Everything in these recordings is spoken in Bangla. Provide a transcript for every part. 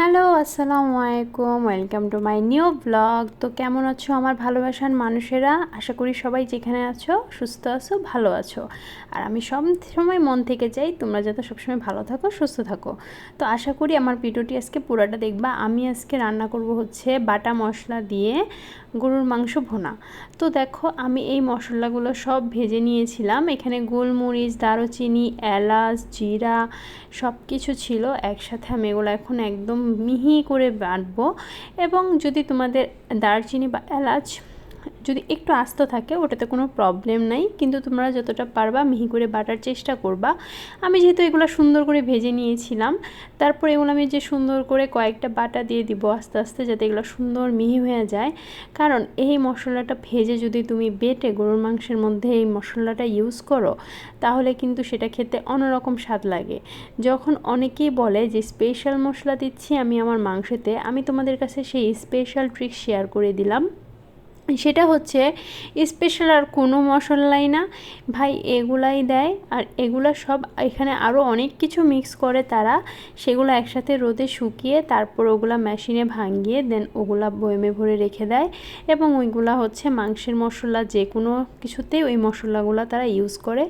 হ্যালো, আসসালামু আলাইকুম, welcome to my new blog. তো কেমন আছো আমার ভালোবাসার মানুষেরা? আশা করি সবাই যেখানে আছো, সুস্থ আছো, ভালো আছো। আর আমি সব সময় মন থেকে চাই তোমরা যাতে সবসময় ভালো থাকো, সুস্থ থাকো। তো আশা করি আমার ভিডিওটি আজকে পুরাটা দেখবা। আমি আজকে রান্না করব হচ্ছে বাটা মশলা দিয়ে গরুর মাংস ভোনা। তো দেখো, আমি এই মশলাগুলো সব ভেজে নিয়েছিলাম। এখানে গোলমরিচ, দারুচিনি, এলাচ, জিরা সব কিছু ছিল। একসাথে আমি এগুলো এখন একদম মিহি করে বাটবো এবং যদি তোমাদের দারচিনি বা এলাচ যদি একটু আস্ত থাকে, ওটাতে কোনো প্রবলেম নাই। কিন্তু তোমরা যতটা পারবা মিহি করে বাটার চেষ্টা করবা। আমি যেহেতু এগুলো সুন্দর করে ভেজে নিয়েছিলাম, তারপর এগুলো আমি যে সুন্দর করে কয়েকটা বাটা দিয়ে দিব আস্তে আস্তে যাতে এগুলো সুন্দর মিহি হয়ে যায়। কারণ এই মশলাটা ভেজে যদি তুমি বেটে গরুর মাংসের মধ্যে এই মশলাটা ইউজ করো, তাহলে কিন্তু সেটা খেতে অন্যরকম স্বাদ লাগে। যখন অনেকেই বলে যে, স্পেশাল মশলা দিচ্ছি আমি আমার মাংসতে, আমি তোমাদের কাছে সেই স্পেশাল ট্রিক শেয়ার করে দিলাম। সেটা হচ্ছে স্পেশাল আর কোনো মশলাই না। ভাই, এগুলাই দেয় আর এগুলো সব এখানে আরও অনেক কিছু মিক্স করে তারা। সেগুলো একসাথে রোদে শুকিয়ে তারপর ওগুলা মেশিনে ভাঙিয়ে দেন ওগুলা বয়মে ভরে রেখে দেয় এবং ওইগুলা হচ্ছে মাংসের মশলা যে কোনো কিছুতেই ওই মশলাগুলো তারা ইউজ করে।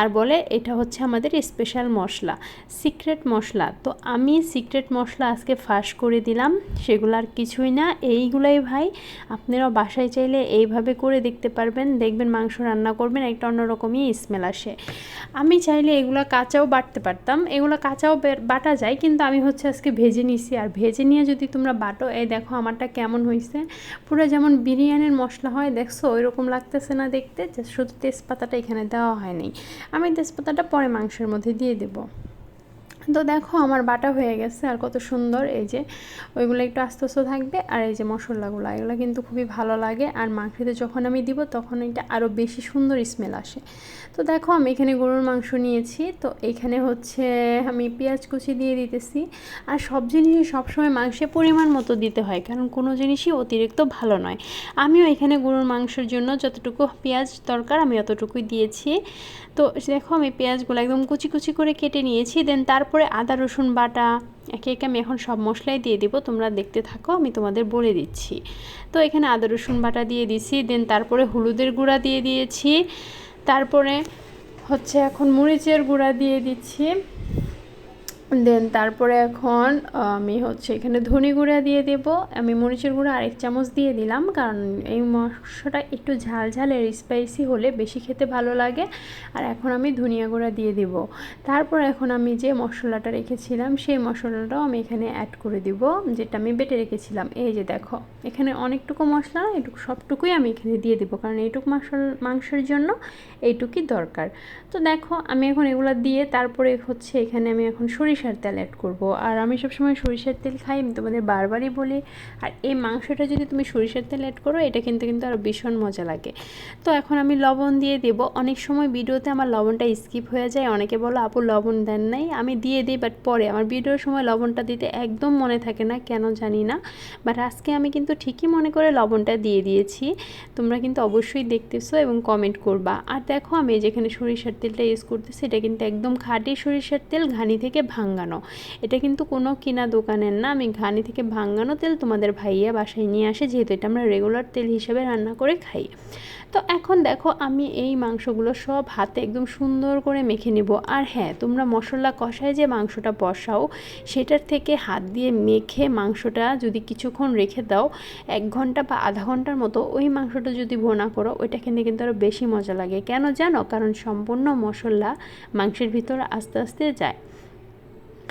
আর বলে এটা হচ্ছে আমাদের স্পেশাল মশলা সিক্রেট মশলা। তো আমি সিক্রেট মশলা আজকে ফাঁস করে দিলাম, সেগুলো আর কিছুই না। এইগুলাই ভাই, আপনারাও বাসায় চাইলে এইভাবে করে দেখতে পারবেন। দেখবেন মাংস রান্না করবেন, একটা অন্যরকমই স্মেল আসে। আমি চাইলে এগুলো কাঁচাও বাটতে পারতাম। এগুলো কাঁচাও বাটা যায়, কিন্তু আমি হচ্ছে আজকে ভেজে নিছি। আর ভেজে নিয়ে যদি তোমরা বাটো, এই দেখো আমারটা কেমন হয়েছে পুরো যেমন বিরিয়ানির মশলা হয়, দেখছ? ওই রকম লাগতেছে না দেখতে শুধু তেজপাতাটা এখানে দেওয়া হয়নি। আমি তেজপাতাটা পরে মাংসের মধ্যে দিয়ে দেবো। তো দেখো আমার বাটা হয়ে গেছে আর কত সুন্দর। এই যে ওইগুলো একটু আস্তে আস্তে থাকবে আর এই যে মশলাগুলো, এগুলো কিন্তু খুবই ভালো লাগে। আর মাংসতে যখন আমি দিব তখন এটা আরও বেশি সুন্দর স্মেল আসে। তো দেখো আমি এখানে গরুর মাংস নিয়েছি। তো এখানে হচ্ছে আমি পেঁয়াজ কুচি দিয়ে দিতেছি। আর সব জিনিসই সবসময় মাংসে পরিমাণ মতো দিতে হয়, কারণ কোনো জিনিসই অতিরিক্ত ভালো নয়। আমিও এখানে গরুর মাংসের জন্য যতটুকু পেঁয়াজ দরকার আমি অতটুকুই দিয়েছি। তো দেখো আমি পেঁয়াজগুলো একদম কুচি কুচি করে কেটে নিয়েছি। দেন তারপরে আদা, রসুন বাটা, একে একে আমি এখন সব মশলাই দিয়ে দিব। তোমরা দেখতে থাকো, আমি তোমাদের বলে দিচ্ছি। তো এখানে আদা, রসুন বাটা দিয়ে দিছি দেন তারপরে হলুদের গুঁড়া দিয়ে দিয়েছি। তারপরে হচ্ছে এখন মরিচের গুঁড়া দিয়ে দিচ্ছি। দেন তারপরে এখন, আমি হচ্ছে এখানে ধনে গুঁড়া দিয়ে দেব। আমি মরিচের গুঁড়া আরেক চামচ দিয়ে দিলাম, কারণ এই মশলাটা একটু ঝাল ঝালের স্পাইসি হলে বেশি খেতে ভালো লাগে। আর এখন আমি ধনিয়া গুঁড়া দিয়ে দেব। তারপর এখন আমি যে মশলাটা রেখেছিলাম, সেই মশলাটাও আমি এখানে অ্যাড করে দিব, যেটা আমি বেটে রেখেছিলাম। এই যে দেখো, এখানে অনেকটুকু মশলা, এটুকু, সবটুকুই আমি এখানে দিয়ে দেবো, কারণ এইটুকু মশল মাংসের জন্য এইটুকুই দরকার। তো দেখো, আমি এখন এগুলো দিয়ে তারপরে হচ্ছে এখানে আমি এখন সরিষা সরিষার তেল অ্যাড করব। আর আমি সবসময় সরিষার তেল খাই, আমি তোমাদের বারবারই বলি। আর এই মাংসটা যদি তুমি সরিষার তেল অ্যাড করো, এটা কিন্তু কিন্তু আরও ভীষণ মজা লাগে। তো এখন আমি লবণ দিয়ে দেব। অনেক সময় ভিডিওতে আমার লবণটা স্কিপ হয়ে যায়। অনেকে বলো, আপু, লবণ দেন নাই। আমি দিয়ে দিই বাট পরে। আমার ভিডিওর সময় লবণটা দিতে একদম মনে থাকে না, কেন জানি না। বাট আজকে আমি কিন্তু ঠিকই মনে করে লবণটা দিয়ে দিয়েছি। তোমরা কিন্তু অবশ্যই দেখতেছো এবং কমেন্ট করবা। আর দেখো, আমি যেখানে সরিষার তেলটা ইউজ করতেছি, এটা কিন্তু একদম খাঁটি সরিষার তেল, ঘানি থেকে ভাঙ। ভাঙ্গানো। এটা কিন্তু কোনো কিনা দোকানের না। আমি ঘানি থেকে ভাঙ্গানো তেল তোমাদের ভাইয়া বাসায় নিয়ে আসে, যেহেতু এটা আমরা রেগুলার তেল হিসেবে রান্না করে খাই। তো এখন দেখো, আমি এই মাংসগুলো সব হাতে একদম সুন্দর করে মেখে নেব। আর হ্যাঁ তোমরা মশলা কষায় যে মাংসটা বসাও, সেটার থেকে হাত দিয়ে মেখে মাংসটা যদি কিছুক্ষণ রেখে দাও, এক ঘণ্টা বা আধা ঘণ্টার মতো ওই মাংসটা যদি ভোনা করো, ওইটা খেতে কিন্তু আরও বেশি মজা লাগে। কেন জানো? কারণ সম্পূর্ণ মশলা মাংসের ভিতরে আস্তে আস্তে যায়।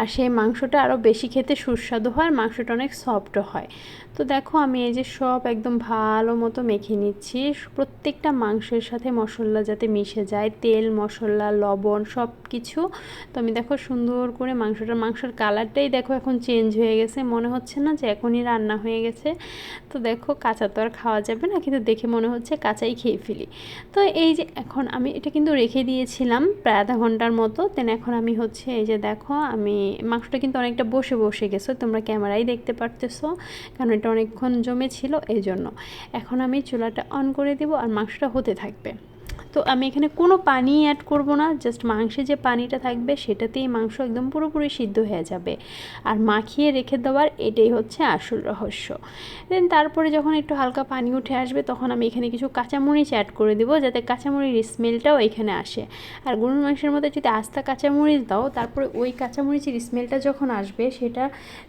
আর সেই মাংসটা আরও বেশি খেতে সুস্বাদু হয়, আর মাংসটা অনেক সফটও হয়। তো দেখো আমি এই যে সব একদম ভালো মতো মেখে নিচ্ছি। প্রত্যেকটা মাংসের সাথে মশলা যাতে মিশে যায়, তেল, মশলা, লবণ সব কিছু তো আমি দেখো সুন্দর করে মাংসটা মাংসের কালারটাই দেখো এখন চেঞ্জ হয়ে গেছে। মনে হচ্ছে না যে এখনই রান্না হয়ে গেছে। তো দেখো কাঁচা তো আর খাওয়া যাবে না, কিন্তু দেখে মনে হচ্ছে কাঁচাই খেয়ে ফেলি। তো এই যে এখন আমি এটা কিন্তু রেখে দিয়েছিলাম প্রায় আধা ঘণ্টার মতো। দেন এখন আমি হচ্ছে এই যে দেখো আমি মাংসটা কিন্তু অনেকটা বসে বসে গেছে, তোমরা ক্যামেরাই দেখতে পারতেছো, কারণ এটা অনেকক্ষণ জমে ছিল এই জন্য এখন আমি চুলাটা অন করে দেব আর মাংসটা হতে থাকবে। তো আমি এখানে কোনো পানি অ্যাড করব না জাস্ট মাংসে যে পানিটা থাকবে সেটাতেই মাংস একদম পুরোপুরি সিদ্ধ হয়ে যাবে। আর মাখিয়ে রেখে দেওয়ার এটাই হচ্ছে আসল রহস্য। দেন তারপরে যখন একটু হালকা পানি উঠে আসবে, তখন আমি এখানে কিছু কাঁচামরিচ অ্যাড করে দেবো, যাতে কাঁচামরিচের স্মেলটাও এখানে আসে। আর গরুর মাংসের মধ্যে যদি আস্তা কাঁচামরিচ দাও, তারপরে ওই কাঁচামরিচের স্মেলটা যখন আসবে, সেটা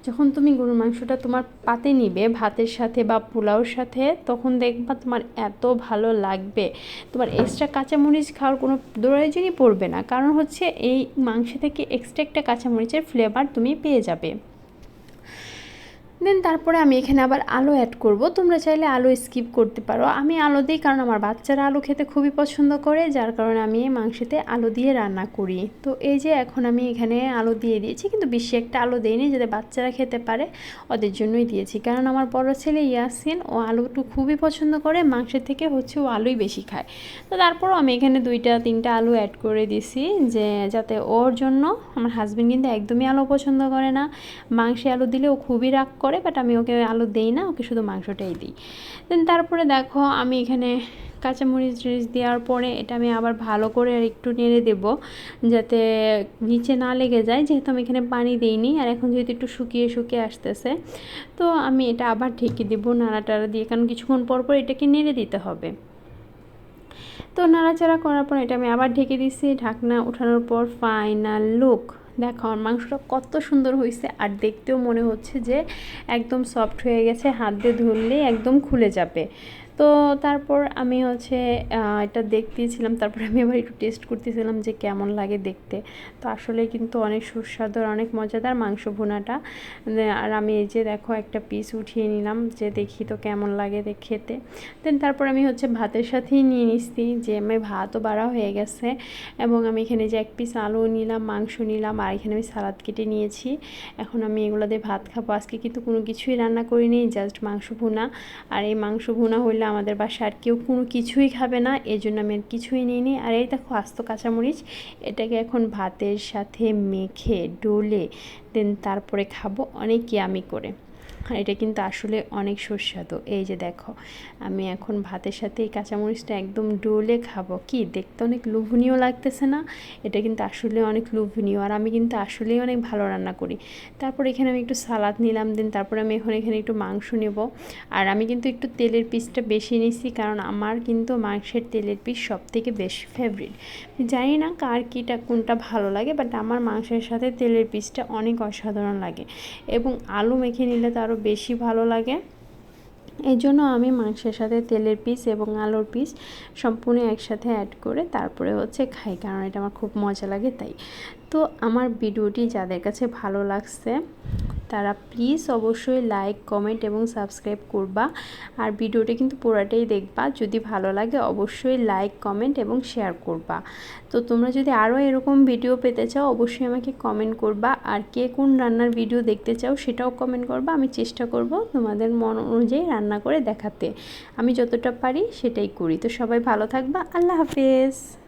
যখন তুমি গরুর মাংসটা তোমার পাতে নিবে, ভাতের সাথে বা পোলাওর সাথে, তখন দেখবা তোমার এত ভালো লাগবে। তোমার এক্সট্রা কাঁচামরিচ খাওয়ার কোনো প্রয়োজনই পড়বে না। কারণ হচ্ছে এই মাংস থেকে এক্সট্রা একটা কাঁচামরিচের ফ্লেভার তুমি পেয়ে যাবে। দেন তারপরে আমি এখানে আবার আলু অ্যাড করব। তোমরা চাইলে আলু স্কিপ করতে পারো। আমি আলু দিই কারণ আমার বাচ্চারা আলু খেতে খুবই পছন্দ করে, যার কারণে আমি মাংসতে আলু দিয়ে রান্না করি। তো এই যে এখন আমি এখানে আলু দিয়ে দিয়েছি, কিন্তু বেশি একটা আলু দিইনি যাতে বাচ্চারা খেতে পারে, ওদের জন্যই দিয়েছি। কারণ আমার বড় ছেলে ইয়াসিন, ও আলুটু খুবই পছন্দ করে, মাংসের থেকে হচ্ছে ও আলুই বেশি খায়। তো তারপরও আমি এখানে দুইটা, তিনটা আলু অ্যাড করে দিছি যে যাতে ওর জন্য, আমার হাজব্যান্ড কিন্তু একদমই আলু পছন্দ করে না। মাংসে আলু দিলে ও খুবই রাগ করে। করে বাট আমি ওকে আলু দেই না, ওকে শুধু মাংসটাই দিই। দেন তারপরে দেখো, আমি এখানে কাঁচামরিচ টরিচ দেওয়ার পরে এটা আমি আবার ভালো করে আর একটু নেড়ে দেব, যাতে নিচে না লেগে যায়, যেহেতু আমি এখানে পানি দিইনি, আর এখন যেহেতু একটু শুকিয়ে শুকিয়ে আসতেছে, তো আমি এটা আবার ঢেকে দেবো নাড়াটাড়া দিয়ে, কারণ কিছুক্ষণ পর পর এটাকে নেড়ে দিতে হবে। তো নাড়াচাড়া করার পর এটা আমি আবার ঢেকে দিছি, ঢাকনা ওঠানোর পর ফাইনাল লুক দেখো, আমার মাংসটা কত সুন্দর হয়েছে আর দেখতেও মনে হচ্ছে যে একদম সফট হয়ে গেছে, হাত দিয়ে ধরলেই একদম খুলে যাবে। তো তারপর আমি হচ্ছে এটা দেখতেছিলাম। তারপর আমি আবার একটু টেস্ট করতেছিলাম যে কেমন লাগে দেখতে। তো আসলে কিন্তু অনেক সুস্বাদু আর অনেক মজাদার মাংস ভুনাটা। আর আমি এই যে দেখো একটা পিস উঠিয়ে নিলাম যে দেখি তো কেমন লাগে খেতে। দেন তারপর আমি হচ্ছে ভাতের সাথেই নিয়ে নিচ্ছি যে আমি ভাতও বাড়া হয়ে গেছে এবং আমি এখানে যে এক পিস আলু নিলাম, মাংস নিলাম, আর এখানে আমি সালাদ কেটে নিয়েছি। এখন আমি এগুলো দিয়ে ভাত খাব। আজকে কিন্তু কোনো কিছুই রান্না করিনি জাস্ট মাংস ভুনা। আর এই মাংস ভুনা হইলে আমাদের বাসায় আর কেউ কোনো কিছুই খাবে না এই জন্য আমি আর কিছুই নিইনি। আর এই দেখো আস্ত কাঁচামরিচ, এটাকে এখন ভাতের সাথে মেখে, ডোলে, দেন তারপরে খাব অনেক ইয়ামি করে। এটা কিন্তু আসলে অনেক সুস্বাদু এই যে দেখো, আমি এখন ভাতের সাথে এই কাঁচামরিচটা একদম ডোলে খাব। কি? দেখতে অনেক লোভনীয় লাগতেছে না? এটা কিন্তু আসলে অনেক লোভনীয়। আর আমি কিন্তু আসলেই অনেক ভালো রান্না করি। তারপর এখানে আমি একটু সালাদ নিলাম, দেন তারপরে আমি এখন এখানে একটু মাংস নেব। আর আমি কিন্তু একটু তেলের পিসটা বেশি নিছি, কারণ আমার কিন্তু মাংসের তেলের পিস সব থেকে বেশি ফেভারিট জানি না কার কীটা কোনটা ভালো লাগে বাট আমার মাংসের সাথে তেলের পিসটা অনেক অসাধারণ লাগে। এবং আলু মেখে নিলে তো আরও বেশি ভালো লাগে। এই জন্য আমি মাংসের সাথে তেলের পিস এবং আলুর পিস সম্পূর্ণ একসাথে অ্যাড করে তারপরে হচ্ছে খাই, কারণ এটা আমার খুব মজা লাগে তাই। তো আমার ভিডিওটি যাদের কাছে ভালো লাগছে তারা প্লিজ অবশ্যই লাইক কমেন্ট এবং সাবস্ক্রাইব করবা। আর ভিডিওটা কিন্তু পুরাটাই দেখবা। যদি ভালো লাগে অবশ্যই লাইক কমেন্ট এবং শেয়ার করবা। তো তোমরা যদি আরও এরকম ভিডিও পেতে চাও, অবশ্যই আমাকে কমেন্ট করবা। আর কে কোন রান্নার ভিডিও দেখতে চাও, সেটাও কমেন্ট করবা। আমি চেষ্টা করব তোমাদের মন অনুযায়ী রান্না করে দেখাতে। আমি যতটা পারি সেটাই করি। তো সবাই ভালো থাকবা। আল্লাহ হাফেজ।